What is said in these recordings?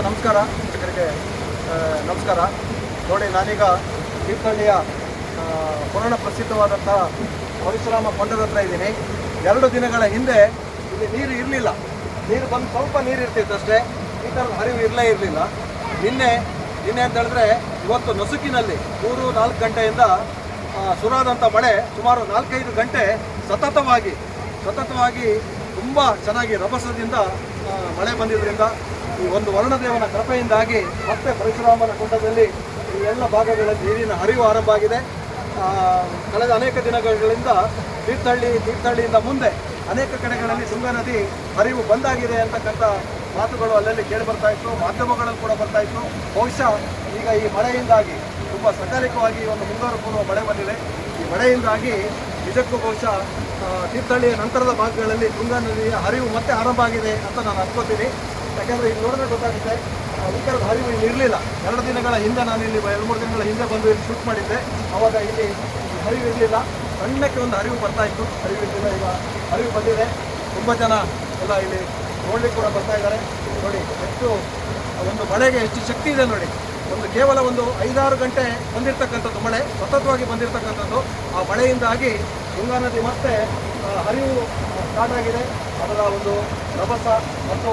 ನಮಸ್ಕಾರ. ವೀಕ್ಷಕರಿಗೆ ನಮಸ್ಕಾರ. ನೋಡಿ, ನಾನೀಗ ತೀರ್ಥಹಳ್ಳಿಯ ಪುರಾಣ ಪ್ರಸಿದ್ಧವಾದಂತಹ ಪರಶುರಾಮ ಕೊಂಡದ ಹತ್ರ ಇದ್ದೀನಿ. ಎರಡು ದಿನಗಳ ಹಿಂದೆ ಇಲ್ಲಿ ನೀರು ಇರಲಿಲ್ಲ. ನೀರು ಬಂದು ಸ್ವಲ್ಪ ನೀರು ಇರ್ತಿತ್ತು ಅಷ್ಟೇ. ಈ ಥರದ ಹರಿವು ಇರಲೇ ಇರಲಿಲ್ಲ. ನಿನ್ನೆ ನಿನ್ನೆ ಅಂತ ಹೇಳಿದ್ರೆ ಇವತ್ತು ನಸುಕಿನಲ್ಲಿ ಮೂರು, ನಾಲ್ಕು ಗಂಟೆಯಿಂದ ಸುರಾದಂಥ ಮಳೆ ಸುಮಾರು ನಾಲ್ಕೈದು ಗಂಟೆ ಸತತವಾಗಿ ಸತತವಾಗಿ ತುಂಬ ಚೆನ್ನಾಗಿ ರಭಸದಿಂದ ಮಳೆ ಬಂದಿದ್ದರಿಂದ ಈ ಒಂದು ವರ್ಣದೇವನ ಕೃಪೆಯಿಂದಾಗಿ ಮತ್ತೆ ಪರಶುರಾಮನ ಕುಂಡದಲ್ಲಿ ಈ ಎಲ್ಲ ಭಾಗಗಳಲ್ಲಿ ನೀರಿನ ಹರಿವು ಆರಂಭ ಆಗಿದೆ. ಕಳೆದ ಅನೇಕ ದಿನಗಳಿಂದ ತೀರ್ಥಹಳ್ಳಿ, ತೀರ್ಥಹಳ್ಳಿಯಿಂದ ಮುಂದೆ ಅನೇಕ ಕಡೆಗಳಲ್ಲಿ ತುಂಗಾ ನದಿ ಹರಿವು ಬಂದಾಗಿದೆ ಅಂತಕ್ಕಂಥ ಮಾತುಗಳು ಅಲ್ಲಲ್ಲಿ ಕೇಳಿ ಬರ್ತಾ ಇತ್ತು. ಮಾಧ್ಯಮಗಳಲ್ಲಿ ಕೂಡ ಬರ್ತಾ ಇತ್ತು. ಬಹುಶಃ ಈಗ ಈ ಮಳೆಯಿಂದಾಗಿ ತುಂಬ ಸಕಾಲಿಕವಾಗಿ ಒಂದು ಮುಂಗಾರು ಪೂರ್ವ ಮಳೆ ಬಂದಿದೆ. ಈ ಮಳೆಯಿಂದಾಗಿ ನಿಜಕ್ಕೂ ಬಹುಶಃ ತೀರ್ಥಹಳ್ಳಿಯ ನಂತರದ ಭಾಗಗಳಲ್ಲಿ ತುಂಗಾ ನದಿಯ ಹರಿವು ಮತ್ತೆ ಆರಂಭ ಆಗಿದೆ ಅಂತ ನಾನು ಅನ್ಕೋತೀನಿ. ಯಾಕಂದರೆ ಇಲ್ಲಿ ನೋಡಿದ್ರೆ ಗೊತ್ತಾಗುತ್ತೆ ಅಧಿಕಾರ ಭಾರಿ ಇಲ್ಲಿ ಇರಲಿಲ್ಲ. ಎರಡು ದಿನಗಳ ಹಿಂದೆ ನಾನು ಇಲ್ಲಿ ಎರಡು ಮೂರು ದಿನಗಳ ಹಿಂದೆ ಬಂದು ಇಲ್ಲಿ ಶೂಟ್ ಮಾಡಿದ್ದೆ. ಅವಾಗ ಇಲ್ಲಿ ಹರಿವು ಇರಲಿಲ್ಲ. ಸಣ್ಣಕ್ಕೆ ಒಂದು ಹರಿವು ಬರ್ತಾ ಇತ್ತು. ಹರಿವು ಇರಲಿಲ್ಲ. ಈಗ ಹರಿವು ಬಂದಿದೆ. ತುಂಬ ಜನ ಎಲ್ಲ ಇಲ್ಲಿ ನೋಡ್ಲಿಕ್ಕೆ ಕೂಡ ಬರ್ತಾ ಇದ್ದಾರೆ. ನೋಡಿ, ಎಷ್ಟು ಒಂದು ಮಳೆಗೆ ಎಷ್ಟು ಶಕ್ತಿ ಇದೆ ನೋಡಿ. ಒಂದು ಕೇವಲ ಒಂದು ಐದಾರು ಗಂಟೆ ಬಂದಿರತಕ್ಕಂಥದ್ದು ಮಳೆ, ಸತತವಾಗಿ ಬಂದಿರತಕ್ಕಂಥದ್ದು ಆ ಮಳೆಯಿಂದಾಗಿ ಗಂಗಾ ನದಿ ಮತ್ತೆ ಹರಿವು ಆಗಿದೆ ಅದರ ಒಂದು ರಭಸ ಮತ್ತು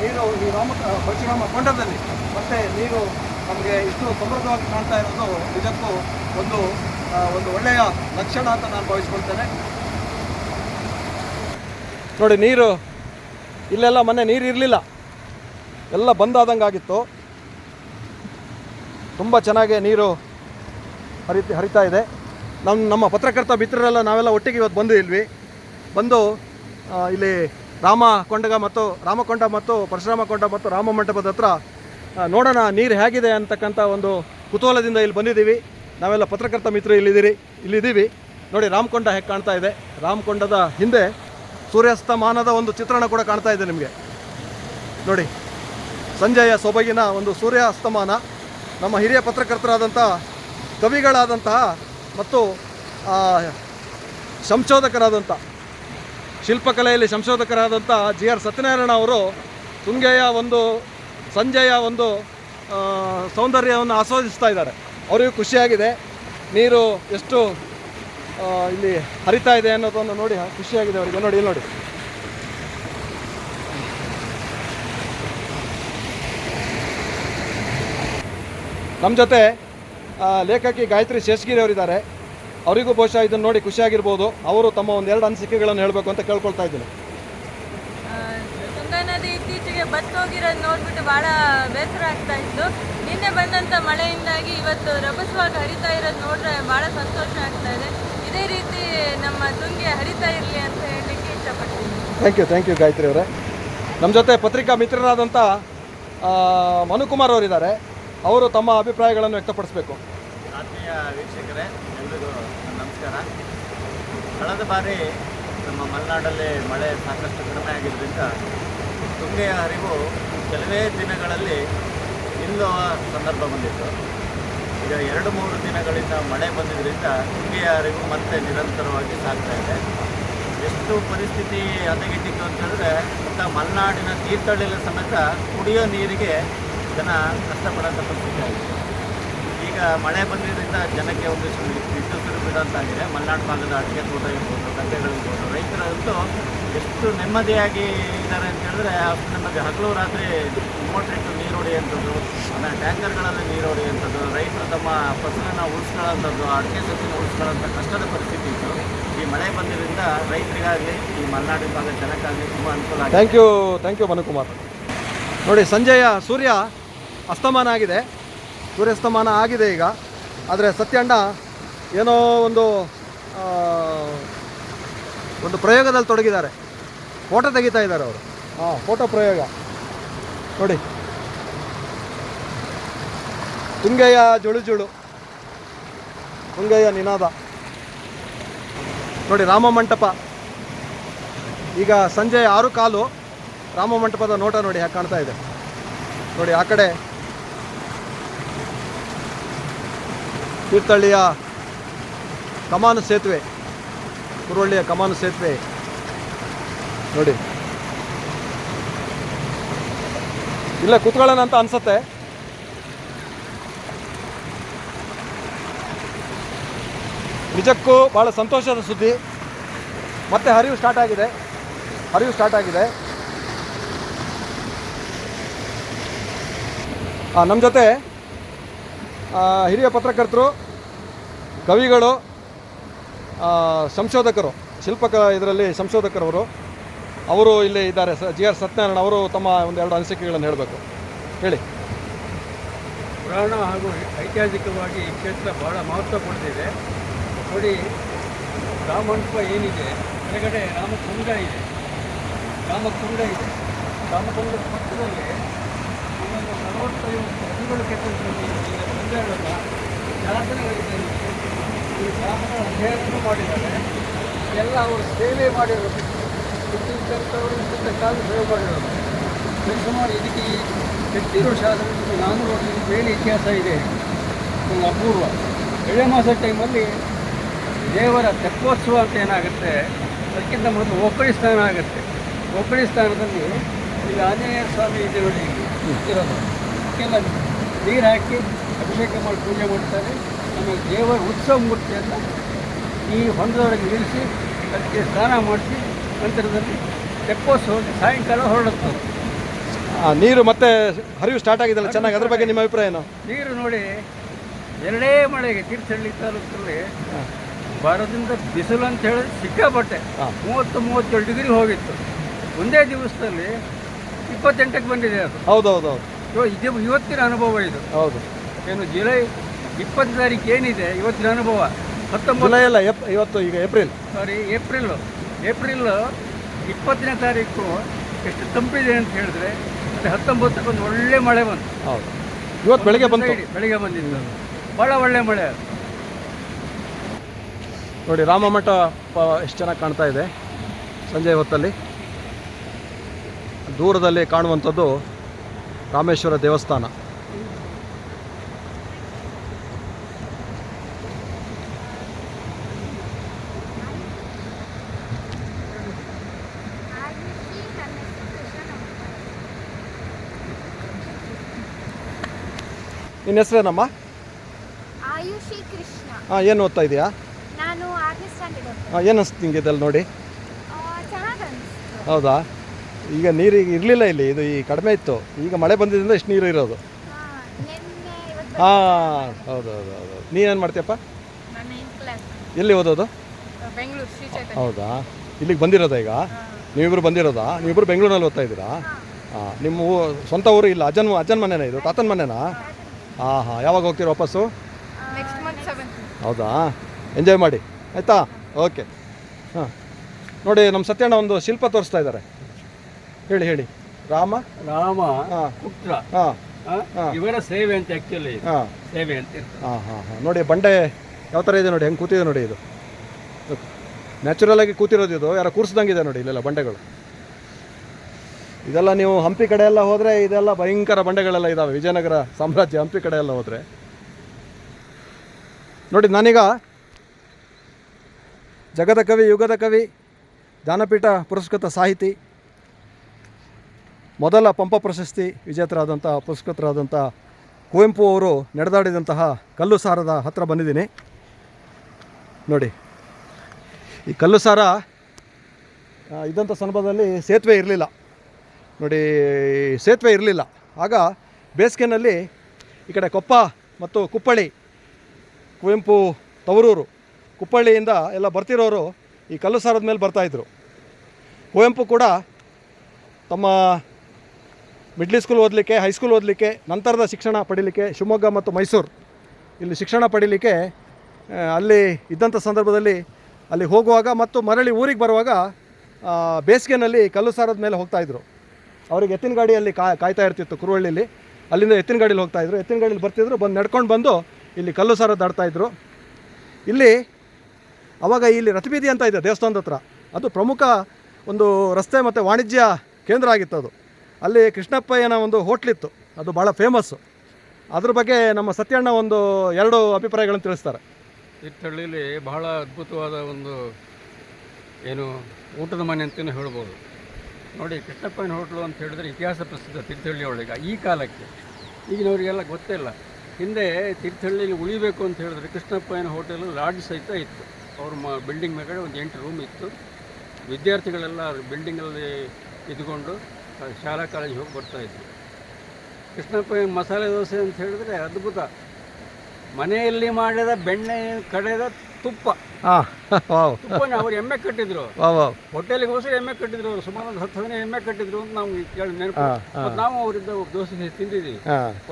ನೀರು ಈ ರಾಮ ಪರಶುರಾಮ ಕೊಂಡದಲ್ಲಿ. ಮತ್ತೆ ನೀರು ನಮಗೆ ಇಷ್ಟು ಸಮೃದ್ಧವಾಗಿ ಕಾಣ್ತಾ ಇರೋದು ನಿಜಕ್ಕೂ ಒಂದು ಒಂದು ಒಳ್ಳೆಯ ಲಕ್ಷಣ ಅಂತ ನಾನು ಭಾವಿಸ್ಕೊಳ್ತೇನೆ. ನೋಡಿ, ನೀರು, ಇಲ್ಲೆಲ್ಲ ಮೊನ್ನೆ ನೀರು ಇರಲಿಲ್ಲ. ಎಲ್ಲ ಬಂದಾದಂಗೆ ಆಗಿತ್ತು. ತುಂಬ ಚೆನ್ನಾಗಿ ನೀರು ಹರಿತ, ಹರಿತಾ ಇದೆ. ನಮ್ಮ ನಮ್ಮ ಪತ್ರಕರ್ತ ಮಿತ್ರರೆಲ್ಲ ನಾವೆಲ್ಲ ಒಟ್ಟಿಗೆ ಇವತ್ತು ಬಂದು ಇಲ್ವಿ ಬಂದು ಇಲ್ಲಿ ರಾಮ ಕೊಂಡಗ ಮತ್ತು ರಾಮಕೊಂಡ ಮತ್ತು ಪರಶುರಾಮ ಕೊಂಡ ಮತ್ತು ರಾಮ ಮಂಟಪದ ಹತ್ರ ನೋಡೋಣ ನೀರು ಹೇಗಿದೆ ಅಂತಕ್ಕಂಥ ಒಂದು ಕುತೂಹಲದಿಂದ ಇಲ್ಲಿ ಬಂದಿದ್ದೀವಿ. ನಾವೆಲ್ಲ ಪತ್ರಕರ್ತ ಮಿತ್ರ ಇಲ್ಲಿದ್ದೀರಿ, ಇಲ್ಲಿದ್ದೀವಿ. ನೋಡಿ ರಾಮಕೊಂಡ ಹೇಗೆ ಕಾಣ್ತಾ ಇದೆ? ರಾಮಕೊಂಡದ ಹಿಂದೆ ಸೂರ್ಯಾಸ್ತಮಾನದ ಒಂದು ಚಿತ್ರಣ ಕೂಡ ಕಾಣ್ತಾ ಇದೆ ನಿಮಗೆ. ನೋಡಿ, ಸಂಜೆಯ ಸೊಬಗಿನ ಒಂದು ಸೂರ್ಯಾಸ್ತಮಾನ, ನಮ್ಮ ಹಿರಿಯ ಪತ್ರಕರ್ತರಾದಂಥ ಕವಿಗಳಾದಂತಹ ಮತ್ತು ಸಂಶೋಧಕರಾದಂಥ ಶಿಲ್ಪಕಲೆಯಲ್ಲಿ ಸಂಶೋಧಕರಾದಂಥ ಜಿ ಆರ್ ಸತ್ಯನಾರಾಯಣ ಅವರು ತುಂಗೆಯ ಒಂದು, ಸಂಜೆಯ ಒಂದು ಸೌಂದರ್ಯವನ್ನು ಆಸ್ವಾದಿಸ್ತಾ ಇದ್ದಾರೆ. ಅವರಿಗೂ ಖುಷಿಯಾಗಿದೆ. ನೀರು ಎಷ್ಟು ಇಲ್ಲಿ ಹರಿತಾ ಇದೆ ಅನ್ನೋದನ್ನು ನೋಡಿ ಖುಷಿಯಾಗಿದೆ ಅವರಿಗೆ. ನೋಡಿ, ಇಲ್ಲಿ ನೋಡಿ. ನಮ್ಮ ಜೊತೆ ಲೇಖಕಿ ಗಾಯತ್ರಿ ಶೇಷಗಿರಿ ಅವರಿದ್ದಾರೆ ಅವರಿಗೂ ಬಹುಶಃ ಇದನ್ನು ನೋಡಿ ಖುಷಿಯಾಗಿರ್ಬೋದು ಅವರು ತಮ್ಮ ಒಂದೆರಡು ಅನಿಸಿಕೆಗಳನ್ನು ಹೇಳಬೇಕು ಅಂತ ಕೇಳ್ಕೊಳ್ತಾ ಇದ್ದೀನಿ. ತುಂಗಾ ನದಿ ಇತ್ತೀಚೆಗೆ ಬತ್ತೋಗಿರೋದು ನೋಡ್ಬಿಟ್ಟು ಭಾಳ ಬೇಸರ ಆಗ್ತಾ ಇತ್ತು. ನಿನ್ನೆ ಬಂದಂಥ ಮಳೆಯಿಂದಾಗಿ ಇವತ್ತು ರಭಸವಾಗಿ ಹರಿತಾ ಇರೋದು ನೋಡ್ರೆ ಭಾಳ ಸಂತೋಷ ಆಗ್ತಾ ಇದೆ. ಇದೇ ರೀತಿ ನಮ್ಮ ತುಂಗೆ ಹರಿತಾ ಇರಲಿ ಅಂತ ಹೇಳಲಿಕ್ಕೆ ಇಷ್ಟಪಡ್ತೀನಿ. Thank you thank you Gayatri ಅವರೇ. ನಮ್ಮ ಜೊತೆ ಪತ್ರಿಕಾ ಮಿತ್ರರಾದಂಥ ಮನುಕುಮಾರ್ ಅವರಿದ್ದಾರೆ. ಅವರು ತಮ್ಮ ಅಭಿಪ್ರಾಯಗಳನ್ನು ವ್ಯಕ್ತಪಡಿಸಬೇಕು. ಆತ್ಮೀಯ ವೀಕ್ಷಕರೇ, ಎಲ್ರಿಗೂ ನಮಸ್ಕಾರ. ಕಳೆದ ಬಾರಿ ನಮ್ಮ ಮಲೆನಾಡಲ್ಲಿ ಮಳೆ ಸಾಕಷ್ಟು ಕಡಿಮೆ ಆಗಿದ್ದರಿಂದ ತುಂಗೆಯ ಹರಿವು ಕೆಲವೇ ದಿನಗಳಲ್ಲಿ ನಿಲ್ಲುವ ಸಂದರ್ಭ ಬಂದಿತ್ತು. ಈಗ ಎರಡು ಮೂರು ದಿನಗಳಿಂದ ಮಳೆ ಬಂದಿದ್ದರಿಂದ ತುಂಗೆಯ ಹರಿವು ಮತ್ತೆ ನಿರಂತರವಾಗಿ ಸಾಗ್ತಾ ಇದೆ. ಎಷ್ಟು ಪರಿಸ್ಥಿತಿ ಹದಗೆಟ್ಟಿತ್ತು ಅಂತ ಹೇಳಿದ್ರೆ ಮಲೆನಾಡಿನ ತೀರ್ಥಹಳ್ಳಿల ಸಮೇತ ಕುಡಿಯೋ ನೀರಿಗೆ ಜನ ಕಷ್ಟಪಡೋಂಥ ಪರಿಸ್ಥಿತಿ ಆಗಿದೆ. ಈಗ ಮಳೆ ಬಂದಿದ್ದರಿಂದ ಜನಕ್ಕೆ ಒಂದಿಷ್ಟು ಇಷ್ಟು ಬಿಡುವಂತಾಗಿದೆ ಮಲೆನಾಡು ಭಾಗದ ಅಡಿಕೆ ತೋಟ ಇರ್ಬೋದು ಗದ್ದೆಗಳಿರ್ಬೋದು ರೈತರಂತೂ ಎಷ್ಟು ನೆಮ್ಮದಿಯಾಗಿ ಇದ್ದಾರೆ ಅಂತ ಹೇಳಿದ್ರೆ, ಅಷ್ಟು ನೆಮ್ಮದಿ. ಹಗಲು ರಾತ್ರಿ ಇಟ್ಟು ನೀರು ಹೊಡೆಯುವಂಥದ್ದು ಆಮೇಲೆ ಟ್ಯಾಂಕರ್ಗಳಲ್ಲಿ ನೀರು ಹೊಡೆಯುವಂಥದ್ದು ರೈತರು ತಮ್ಮ ಫಸಲನ್ನು ಉಳಿಸ್ಕೊಳ್ಳೋಂಥದ್ದು ಅಡಿಕೆ ಸಸಿನ ಉಳಿಸ್ಕೊಳ್ಳೋಂಥ ಕಷ್ಟದ ಪರಿಸ್ಥಿತಿ ಇತ್ತು. ಈ ಮಳೆ ಬಂದಿದ್ದರಿಂದ ರೈತರಿಗಾಗಲಿ, ಈ ಮಲೆನಾಡಿನ ಭಾಗದ ಜನಕ್ಕಾಗಲಿ ತುಂಬ ಅನುಕೂಲ ಆಗಿದೆ. Thank you thank you Manukumar. ನೋಡಿ, ಸಂಜೆಯ ಸೂರ್ಯ ಅಸ್ತಮಾನ ಆಗಿದೆ. ಸೂರ್ಯಾಸ್ತಮಾನ ಆಗಿದೆ ಈಗ. ಆದರೆ ಸತ್ಯಣ್ಣ ಏನೋ ಒಂದು ಒಂದು ಪ್ರಯೋಗದಲ್ಲಿ ತೊಡಗಿದ್ದಾರೆ. ಫೋಟೋ ತೆಗಿತಾ ಇದ್ದಾರೆ ಅವರು. ಹಾಂ ಫೋಟೋ ಪ್ರಯೋಗ. ನೋಡಿ. ತುಂಗೆಯ ಜುಳು ಜುಳು ತುಂಗಯ್ಯ ನಿನಾದ. ನೋಡಿ, ರಾಮ ಮಂಟಪ. ಈಗ ಸಂಜೆ ಆರು ಕಾಲು ರಾಮ ಮಂಟಪದ ನೋಟ ನೋಡಿ ಯಾಕೆ ಕಾಣ್ತಾ ಇದೆ. ನೋಡಿ, ಆ ಕಡೆ ತೀರ್ಥಹಳ್ಳಿಯ ಕಮಾನು ಸೇತುವೆ ಕುರುವಳ್ಳಿಯ ಕಮಾನು ಸೇತುವೆ. ನೋಡಿ. ಇಲ್ಲ ಕೂತ್ಕೊಳ್ಳೋಣ ಅಂತ ಅನ್ಸತ್ತೆ. ನಿಜಕ್ಕೂ ಭಾಳ ಸಂತೋಷದ ಸುದ್ದಿ. ಮತ್ತೆ ಹರಿವು ಸ್ಟಾರ್ಟ್ ಆಗಿದೆ. ಹರಿವು ಸ್ಟಾರ್ಟ್ ಆಗಿದೆ. ನಮ್ಮ ಜೊತೆ ಹಿರಿಯ ಪತ್ರಕರ್ತರು, ಕವಿಗಳು ಸಂಶೋಧಕರು, ಶಿಲ್ಪಕ ಇದರಲ್ಲಿ ಸಂಶೋಧಕರವರು, ಅವರು ಇಲ್ಲಿ ಇದ್ದಾರೆ. ಜಿ ಆರ್ ಸತ್ಯನಾರಾಯಣ ಅವರು ತಮ್ಮ ಒಂದೆರಡು ಅನಿಸಿಕೆಗಳನ್ನು ಹೇಳಬೇಕು. ಹೇಳಿ. ಪುರಾಣ ಹಾಗೂ ಐತಿಹಾಸಿಕವಾಗಿ ಈ ಕ್ಷೇತ್ರ ಬಹಳ ಮಹತ್ವ ಪಡೆದಿದೆ. ನೋಡಿ ರಾಮಂಟಪ ಏನಿದೆ? ಕೆಳಗಡೆ ರಾಮಕುಂಡ ಇದೆ. ರಾಮಕುಂಡ ಇದೆ. ರಾಮಕುಂಡ ಪಕ್ಕದಲ್ಲಿ ನಲವತ್ತೈದು ನಲವತ್ತೈವತ್ತು ಈಗ ಬಂದೆರಡಲ್ಲ ಈ ಶಾಸನ ಅಧ್ಯಯನ ಮಾಡಿದ್ದಾರೆ ಎಲ್ಲ ಅವರು ಸೇವೆ ಮಾಡಿರೋದು ಇದ್ದಂಥವ್ರು ಇದ್ದಂಥ ಕಾಲ ಸೇವೆ ಮಾಡಿರೋದು ಸುಮಾರು ಇದಕ್ಕೆ ಹೆಚ್ಚಿರೋ ಶಾಸನಕ್ಕೆ ನಾನ್ನೂರು ವರ್ಷದ ಮೇಲೆ ಇತಿಹಾಸ ಇದೆ ಒಂದು ಅಪೂರ್ವ ಎಳೆ ಮಾಸ ಟೈಮಲ್ಲಿ ದೇವರ ತೆಪ್ಪೋತ್ಸವ ಅಂತ ಏನಾಗುತ್ತೆ ಅದಕ್ಕಿಂತ ಮೊದಲು ಒಕ್ಕಡಿ ಸ್ಥಾನ ಆಗುತ್ತೆ ಒಕ್ಕಡಿ ಸ್ಥಾನದಲ್ಲಿ ಈಗ ಆಂಜನೇಯ ಸ್ವಾಮಿ ಇದೆ ನೋಡಿ ಇರೋದು ಅದಕ್ಕೆಲ್ಲ ನೀರು ಹಾಕಿ ಅಭಿಷೇಕ ಮಾಡಿ ಪೂಜೆ ಮಾಡ್ತಾರೆ. ಆಮೇಲೆ ದೇವರ ಉತ್ಸವ ಮೂರ್ತಿಯನ್ನು ಈ ಹೊಂದದೊಳಗೆ ನಿಲ್ಲಿಸಿ ಅದಕ್ಕೆ ಸ್ನಾನ ಮಾಡಿಸಿ ನಂತರದಲ್ಲಿ ತೆಪ್ಪೋತ್ಸವಕ್ಕೆ ಸಾಯಂಕಾಲ ಹೊರಡುತ್ತದೆ ಆ, ನೀರು ಮತ್ತೆ ಹರಿವು ಸ್ಟಾರ್ಟ್ ಆಗಿದೆಲ್ಲ ಚೆನ್ನಾಗಿ? ಅದ್ರ ಬಗ್ಗೆ ನಿಮ್ಮ ಅಭಿಪ್ರಾಯ ಏನು? ನೀರು ನೋಡಿ ಎರಡೇ ಮಳೆಗೆ ತೀರ್ಥಹಳ್ಳಿ ತಾಲೂಕಲ್ಲಿ ಭಾರತದಿಂದ ಬಿಸಿಲು ಅಂತ ಹೇಳಿದ್ರೆ ಸಿಕ್ಕಾಪಟ್ಟೆ. ಮೂವತ್ತು ಮೂವತ್ತೇಳು ಡಿಗ್ರಿ ಹೋಗಿತ್ತು. ಒಂದೇ ದಿವಸದಲ್ಲಿ ಇಪ್ಪತ್ತೆಂಟಕ್ಕೆ ಬಂದಿದೆ ಅದು. ಹೌದು ಹೌದು ಇದು ಇವತ್ತಿನ ಅನುಭವ ಇದು. ಹೌದು. ಏನು ಜುಲೈ ಇಪ್ಪತ್ತು ತಾರೀಕು ಏನಿದೆ? ಇವತ್ತಿನ ಅನುಭವ. ಹತ್ತೊಂಬತ್ತು ಜುಲೈ ಅಲ್ಲ ಎಪ್ ಇವತ್ತು ಈಗ ಏಪ್ರಿಲ್. ಸಾರಿ ಏಪ್ರಿಲ್. ಏಪ್ರಿಲ್ ಇಪ್ಪತ್ತನೇ ತಾರೀಕು ಎಷ್ಟು ತಂಪಿದೆ ಅಂತ ಹೇಳಿದ್ರೆ ಅದು ಹತ್ತೊಂಬತ್ತಕ್ಕೆ ಒಂದು ಒಳ್ಳೆ ಮಳೆ ಬಂತು. ಹೌದು. ಇವತ್ತು ಬೆಳಗ್ಗೆ ಬಂತು. ಸೈಡ್ ಬೆಳಿಗ್ಗೆ ಬಂದಿದ್ದು ಭಾಳ ಒಳ್ಳೆ ಮಳೆ. ಅದು ನೋಡಿ ರಾಮಮಠ ಎಷ್ಟು ಚೆನ್ನಾಗಿ ಕಾಣ್ತಾ ಇದೆ ಸಂಜೆ ಹೊತ್ತಲ್ಲಿ. ದೂರದಲ್ಲಿ ಕಾಣುವಂಥದ್ದು ರಾಮೇಶ್ವರ ದೇವಸ್ಥಾನ. ನಿನ್ನ ಹೆಸರೇನಮ್ಮ? ಆಯುಷಿ ಕೃಷ್ಣ. ಹಾಂ ಏನು ಓದ್ತಾ ಇದೀಯಾ? ನಾನು ಆರನೇ ಸ್ಟ್ಯಾಂಡರ್ಡ್ ಓದ್ತೀನಿ ಹಾಂ ಏನು ಅನಿಸ್ತು ನಿಂಗೆ ಇದಲ್ಲಿ ನೋಡಿ? ಚೆನ್ನಾಗಿ ಅನಿಸ್ತು. ಹೌದಾ? ಈಗ ನೀರು ಈಗ ಇರಲಿಲ್ಲ ಇಲ್ಲಿ ಇದು ಈ ಕಡಿಮೆ ಇತ್ತು. ಈಗ ಮಳೆ ಬಂದಿದ್ದರಿಂದ ಇಷ್ಟು ನೀರು ಇರೋದು. ನಿನ್ನೆ ಇವತ್ತು ಹಾಂ ಹೌದು ಹೌದು ಹೌದು ನೀನೇನು ಮಾಡ್ತೀಯಪ್ಪ? ನಾನು ನೈನ್ತ್ ಕ್ಲಾಸ್ ಎಲ್ಲಿ ಓದೋದು? ಬೆಂಗಳೂರು ಶ್ರೀ ಚೈತನ್ಯ ಹೌದಾ? ಇಲ್ಲಿಗೆ ಬಂದಿರೋದಾ ಈಗ? ನೀವಿಬ್ರು ಬಂದಿರೋದಾ? ನೀವಿಬ್ರು ಬೆಂಗಳೂರಲ್ಲಿ ಓದ್ತಾ ಇದ್ದೀರಾ? ಹಾಂ. ನಿಮ್ಮ ಊ- ಸ್ವಂತ ಊರು ಇಲ್ಲ ಅಜ್ಜನ ಅಜ್ಜನ ಮನೆನಾ ಇದು? ತಾತನ ಮನೆನಾ? ಹಾಂ ಹಾಂ ಯಾವಾಗ ಹೋಗ್ತೀರ ವಾಪಸ್ಸು? ನೆಕ್ಸ್ಟ್ ಮಂತ್ ಸೆವೆಂತ್ ಹೌದಾ? ಎಂಜಾಯ್ ಮಾಡಿ ಆಯಿತಾ? ಓಕೆ ಹಾಂ. ನೋಡಿ ನಮ್ಮ ಸತ್ಯಣ್ಣ ಒಂದು ಶಿಲ್ಪ ತೋರಿಸ್ತಾ ಇದ್ದಾರೆ. ಹೇಳಿ ಹೇಳಿ. ರಾಮ? ರಾಮ ಹಾಂ. ಪುತ್ರ. ಹಾಂ. ಆ? ಹಾ. ಇವರ ಸೇವೆ ಅಂತ ಆ್ಯಕ್ಚುಲಿ ಹಾಂ. ಸೇವೆ ಅಂತ ಇರ್ತದೆ. ಹಾಂ ಹಾಂ ಹಾಂ. ನೋಡಿ ಬಂಡೆ ಯಾವ ಥರ ಇದೆ ನೋಡಿ ಹೆಂಗೆ ಕೂತಿದೆ ನೋಡಿ ಇದು. ನ್ಯಾಚುರಲ್ ಆಗಿ ಕೂತಿರೋದು ಇದು. ಯಾರೋ ಇದೆ ನೋಡಿ ಇಲ್ಲೆಲ್ಲ ಬಂಡೆಗಳು. ಇದೆಲ್ಲ ನೀವು ಹಂಪಿ ಕಡೆ ಎಲ್ಲ ಹೋದರೆ ಇದೆಲ್ಲ ಭಯಂಕರ ಬಂಡೆಗಳೆಲ್ಲ ಇದ್ದಾವೆ ವಿಜಯನಗರ ಸಾಮ್ರಾಜ್ಯ ಹಂಪಿ ಕಡೆ ಎಲ್ಲ ಹೋದರೆ. ನೋಡಿ, ನಾನೀಗ ಜಗದ ಕವಿ, ಯುಗದ ಕವಿ, ಜ್ಞಾನಪೀಠ ಪುರಸ್ಕೃತ ಸಾಹಿತಿ, ಮೊದಲ ಪಂಪ ಪ್ರಶಸ್ತಿ ವಿಜೇತರಾದಂಥ, ಪುರಸ್ಕೃತರಾದಂಥ ಕುವೆಂಪು ಅವರು ನಡೆದಾಡಿದಂತಹ ಕಲ್ಲು ಸಾರದ ಹತ್ತಿರ ಬಂದಿದ್ದೀನಿ. ನೋಡಿ, ಈ ಕಲ್ಲು ಸಾರ ಇದ್ದಂಥ ಸಂದರ್ಭದಲ್ಲಿ ಸೇತುವೆ ಇರಲಿಲ್ಲ. ನೋಡಿ, ಸೇತುವೆ ಇರಲಿಲ್ಲ. ಆಗ ಬೇಸಿಗೆನಲ್ಲಿ ಈ ಕಡೆ ಕೊಪ್ಪ ಮತ್ತು ಕುಪ್ಪಳ್ಳಿ, ಕುವೆಂಪು ತವರೂರು, ಕುಪ್ಪಳ್ಳಿಯಿಂದ ಎಲ್ಲ ಬರ್ತಿರೋರು ಈ ಕಲ್ಲು ಸಾರದ ಮೇಲೆ ಬರ್ತಾಯಿದ್ರು ಕುವೆಂಪು ಕೂಡ ತಮ್ಮ ಮಿಡ್ಲ್ ಸ್ಕೂಲ್ ಓದಲಿಕ್ಕೆ ಹೈಸ್ಕೂಲ್ ಓದಲಿಕ್ಕೆ, ನಂತರದ ಶಿಕ್ಷಣ ಪಡೀಲಿಕ್ಕೆ, ಶಿವಮೊಗ್ಗ ಮತ್ತು ಮೈಸೂರು ಇಲ್ಲಿ ಶಿಕ್ಷಣ ಪಡೀಲಿಕ್ಕೆ ಅಲ್ಲಿ ಇದ್ದಂಥ ಸಂದರ್ಭದಲ್ಲಿ ಅಲ್ಲಿ ಹೋಗುವಾಗ ಮತ್ತು ಮರಳಿ ಊರಿಗೆ ಬರುವಾಗ ಬೇಸಿಗೆನಲ್ಲಿ ಕಲ್ಲು ಸಾರದ ಮೇಲೆ ಹೋಗ್ತಾಯಿದ್ರು ಅವ್ರಿಗೆ ಎತ್ತಿನ ಗಾಡಿಯಲ್ಲಿ ಕಾಯ್ತಾ ಇರ್ತಿತ್ತು ಕುರುವಳ್ಳಿಲಿ ಅಲ್ಲಿಂದ ಎತ್ತಿನ ಗಾಡೀಲಿ ಹೋಗ್ತಾಯಿದ್ರು ಎತ್ತಿನ ಗಾಡೀಲಿ ಬರ್ತಿದ್ರು, ಬಂದು ನಡ್ಕೊಂಡು ಬಂದು ಇಲ್ಲಿ ಕಲ್ಲು ಸಾರ ದಾಡ್ತಾಯಿದ್ರು ಇಲ್ಲಿ ಅವಾಗ ಇಲ್ಲಿ ರಥಬೀದಿ ಅಂತ ಇದೆ ದೇವಸ್ಥಾನದ ಹತ್ರ. ಅದು ಪ್ರಮುಖ ಒಂದು ರಸ್ತೆ ಮತ್ತು ವಾಣಿಜ್ಯ ಕೇಂದ್ರ ಆಗಿತ್ತು ಅದು. ಅಲ್ಲಿ ಕೃಷ್ಣಪ್ಪಯ್ಯನ ಒಂದು ಹೋಟ್ಲಿತ್ತು. ಅದು ಭಾಳ ಫೇಮಸ್ಸು ಅದ್ರ ಬಗ್ಗೆ ನಮ್ಮ ಸತ್ಯಣ್ಣ ಒಂದು ಎರಡು ಅಭಿಪ್ರಾಯಗಳನ್ನು ತಿಳಿಸ್ತಾರೆ. ತೀರ್ಥಹಳ್ಳಿಲಿ ಬಹಳ ಅದ್ಭುತವಾದ ಒಂದು ಏನು ಊಟದ ಮನೆ ಅಂತಲೂ ಹೇಳ್ಬೋದು. ನೋಡಿ, ಕೃಷ್ಣಪ್ಪನ ಹೋಟ್ಲು ಅಂತ ಹೇಳಿದ್ರೆ ಇತಿಹಾಸ ಪ್ರಸಿದ್ಧ ತೀರ್ಥಹಳ್ಳಿ ಒಳಗೆ ಈ ಕಾಲಕ್ಕೆ. ಈಗಿನವರಿಗೆಲ್ಲ ಗೊತ್ತಿಲ್ಲ ಹಿಂದೆ ತೀರ್ಥಹಳ್ಳಿಯಲ್ಲಿ ಉಳಿಬೇಕು ಅಂತ ಹೇಳಿದ್ರೆ ಕೃಷ್ಣಪ್ಪನ ಹೋಟೆಲು ಲಾಡ್ಜ್ ಸಹಿತ ಇತ್ತು. ಅವ್ರ ಮ, ಬಿಲ್ಡಿಂಗ್ ಮೇಲ್ಗಡೆ ಒಂದು ಎಂಟು ರೂಮ್ ಇತ್ತು. ವಿದ್ಯಾರ್ಥಿಗಳೆಲ್ಲ ಬಿಲ್ಡಿಂಗಲ್ಲಿ ಇದ್ಕೊಂಡು ಶಾಲಾ ಕಾಲೇಜಿಗೆ ಹೋಗಿ ಬರ್ತಾಯಿದ್ರು ಕೃಷ್ಣಪ್ಪನ ಮಸಾಲೆ ದೋಸೆ ಅಂತ ಹೇಳಿದ್ರೆ ಅದ್ಭುತ. ಮನೆಯಲ್ಲಿ ಮಾಡಿದ ಬೆಣ್ಣೆ ಕಡೆದ ತುಪ್ಪ. ಹಾಂ ವಾವ್. ತುಪ್ಪನ ಅವ್ರು ಎಮ್ಮೆ ಕಟ್ಟಿದ್ರು. Wow wow. ಹೋಟೆಲ್ಗೋಸ್ಕರ ಎಮ್ಮೆ ಕಟ್ಟಿದ್ರು. ಅವರು ಸುಮಾರು ಒಂದು ಹತ್ತು ಹದಿನೈದು ಎಮ್ಮೆ ಕಟ್ಟಿದ್ರು ಅಂತ ನಾವು ಕೇಳಿ ನೆನಪು. ಮತ್ತು ನಾವು ಅವರಿಂದ ದೋಸೆ ತಿಂದಿದ್ದೀವಿ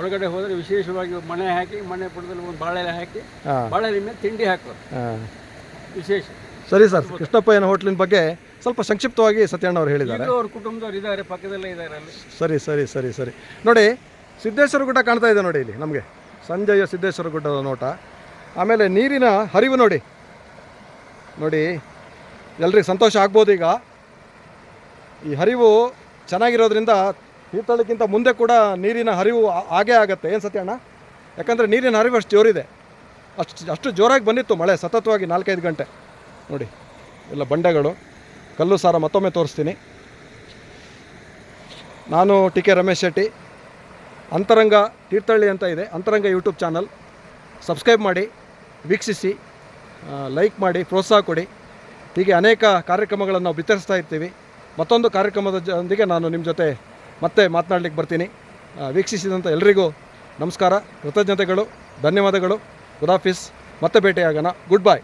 ಒಳಗಡೆ ಹೋದ್ರೆ ವಿಶೇಷವಾಗಿ ಮಣೆ ಹಾಕಿ ಮಣೆ ಪುಡದಲ್ಲಿ ಒಂದು ಬಾಳೆ ಹಾಕಿ ಬಾಳೆ ಮೇಲೆ ತಿಂಡಿ ಹಾಕೋರು ವಿಶೇಷ. ಸರಿ ಸರ್ ಕೃಷ್ಣಪ್ಪಯ್ಯನ ಹೋಟ್ಲಿನ ಬಗ್ಗೆ ಸ್ವಲ್ಪ ಸಂಕ್ಷಿಪ್ತವಾಗಿ ಸತ್ಯಣ್ಣ ಅವರು ಹೇಳಿದ್ದಾರೆ. ಅವ್ರ ಕುಟುಂಬದವ್ರು ಇದ್ದಾರೆ ಪಕ್ಕದಲ್ಲೇ ಇದ್ದಾರೆ ಅಲ್ಲಿ. ಸರಿ ಸರಿ ಸರಿ ಸರಿ. ನೋಡಿ ಸಿದ್ದೇಶ್ವರ ಗುಡ್ಡ ಕಾಣ್ತಾ ಇದೆ ನೋಡಿ ಇಲ್ಲಿ ನಮಗೆ. ಸಂಜಯ ಸಿದ್ದೇಶ್ವರ ಗುಡ್ಡದ ನೋಟ. ಆಮೇಲೆ ನೀರಿನ ಹರಿವು ನೋಡಿ. ನೋಡಿ, ಎಲ್ರಿಗೆ ಸಂತೋಷ ಆಗ್ಬೋದು ಈಗ. ಈ ಹರಿವು ಚೆನ್ನಾಗಿರೋದ್ರಿಂದ ತೀರ್ಥಹಳ್ಳಿಗಿಂತ ಮುಂದೆ ಕೂಡ ನೀರಿನ ಹರಿವು ಆಗೇ ಆಗತ್ತೆ. ಏನು ಸತ್ಯಣ್ಣ ಯಾಕಂದರೆ ನೀರಿನ ಹರಿವು ಅಷ್ಟು ಜೋರಿದೆ. ಅಷ್ಟು ಅಷ್ಟು ಜೋರಾಗಿ ಬಂದಿತ್ತು ಮಳೆ, ಸತತವಾಗಿ ನಾಲ್ಕೈದು ಗಂಟೆ. ನೋಡಿ, ಎಲ್ಲ ಬಂಡೆಗಳು. ಕಲ್ಲು ಸಾರ ಮತ್ತೊಮ್ಮೆ ತೋರಿಸ್ತೀನಿ. ನಾನು ಟಿ ಕೆ ರಮೇಶ್ ಶೆಟ್ಟಿ. ಅಂತರಂಗ ತೀರ್ಥಹಳ್ಳಿ ಅಂತ ಇದೆ. ಅಂತರಂಗ ಯೂಟ್ಯೂಬ್ ಚಾನಲ್. ಸಬ್ಸ್ಕ್ರೈಬ್ ಮಾಡಿ. ವೀಕ್ಷಿಸಿ ಲೈಕ್ ಮಾಡಿ, ಪ್ರೋತ್ಸಾಹ ಕೊಡಿ. ಹೀಗೆ ಅನೇಕ ಕಾರ್ಯಕ್ರಮಗಳನ್ನು ನಾವು ಬಿತ್ತರಿಸ್ತಾ ಇರ್ತೀವಿ. ಮತ್ತೊಂದು ಕಾರ್ಯಕ್ರಮದ ಜೊತೆಗೆ ನಾನು ನಿಮ್ಮ ಜೊತೆ ಮತ್ತೆ ಮಾತನಾಡಲಿಕ್ಕೆ ಬರ್ತೀನಿ. ವೀಕ್ಷಿಸಿದಂಥ ಎಲ್ರಿಗೂ ನಮಸ್ಕಾರ. ಕೃತಜ್ಞತೆಗಳು, ಧನ್ಯವಾದಗಳು. ಗುಡ್ ಆಫೀಸ್ ಮತ್ತೆ ಭೇಟಿಯಾಗೋಣ. ಗುಡ್ ಬಾಯ್